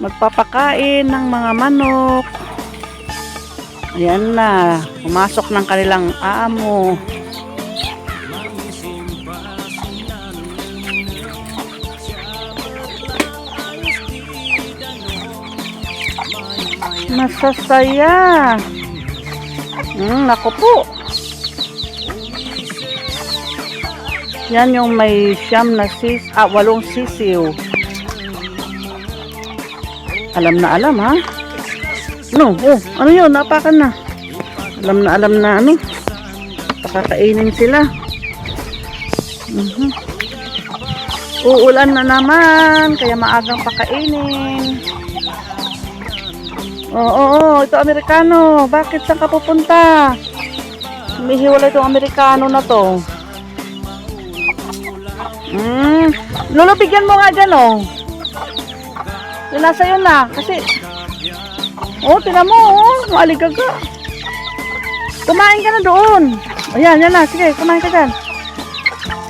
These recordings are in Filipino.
magpapakain ng mga manok. Ayan na, pumasok ng kanilang amo. Masasaya. Hmm, naku po. Yan yung may siyam na sis, ah, walong sisiw. Alam na alam ha? No, oh, ano yun? Napakan na. Alam na alam na ano? Pakakainin sila. Mhm. Uulan na naman, kaya maagang pakainin. Oo, oo, oo, ito Amerikano. Bakit saan ka pupunta? Humihiwalay itong Amerikano na to. Hmm. Lolo, bigyan mo nga dyan, oh. Yung nasa yun na. Kasi, oh, tinan mo, oh. Maaligaga. Kumain ka na doon. Ayan, yan na. Sige, kumain ka dyan.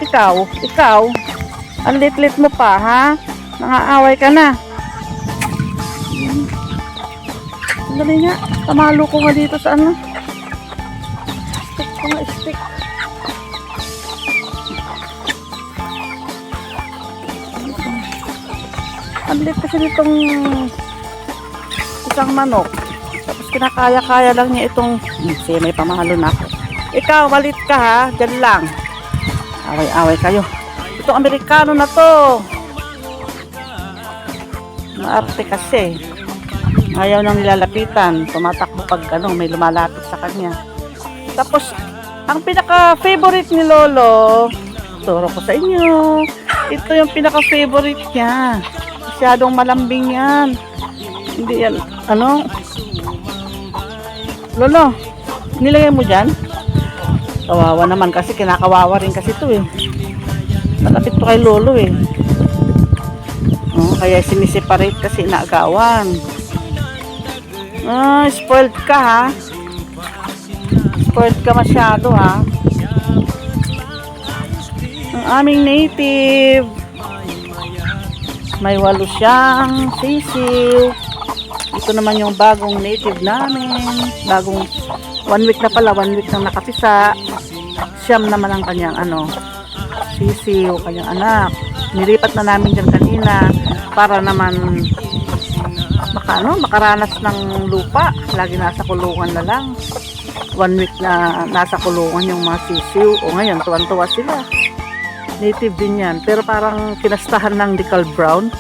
Ikaw, ikaw. Ang lit-lit mo pa, ha? Nangaaway ka na. Dali nga. Tamalo ko nga dito sa ano. Stick ko nga, stick. Ang lit kasi nitong isang manok. Tapos kinakaya-kaya lang niya itong... Hmm, sige, may pamahalo na ako. Ikaw, malit ka ha. Diyan lang. Away-away kayo. Itong Amerikano na to. Maarte kasi. Ayaw nang nilalapitan. Tumatakbo pag ano, may lumalapit sa kanya. Tapos, ang pinaka-favorite ni Lolo, turo ko sa inyo. Ito yung pinaka-favorite niya. Masyadong malambing yan. Hindi yan, ano? Lolo, nilagay mo dyan? Kawawa naman kasi, kinakawawa rin kasi to eh. Malapit to kay Lolo eh. Oh, kaya siniseparate kasi inaagawan. Ah, spoiled ka ha. Spoiled ka masyado ha. Ang aming native. May walo siyang sisiw. Ito naman yung bagong native namin. Bagong one week na pala, one week nang nakapisa. Siyam naman ang kanyang ano, sisiw, kanyang anak. Nilipat na namin dyan kanina para naman maka, ano, makaranas ng lupa. Lagi nasa kulungan na lang. One week na nasa kulungan yung mga sisiw. O ngayon, tuwan-tuwa sila. Native din yan. Pero parang kinastahan ng decal brown.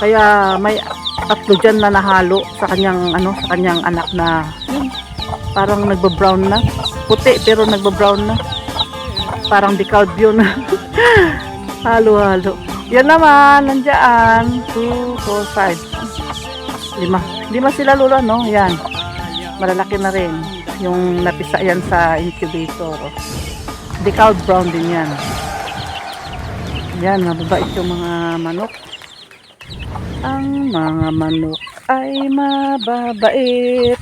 Kaya may tatlo dyan na nahalo sa kanyang, ano, sa kanyang anak na yun, parang nagba-brown na. Puti pero nagba-brown na. Parang decalb yun. Halo-halo. Yan naman, nandiyan. 2, 4, 5. Lima. Lima sila lula, no? Yan. Malalaki na rin. Yung napisa yan sa incubator. Decalb brown din yan. Yan, mababait yung mga manok. Ang mga manok ay mababait.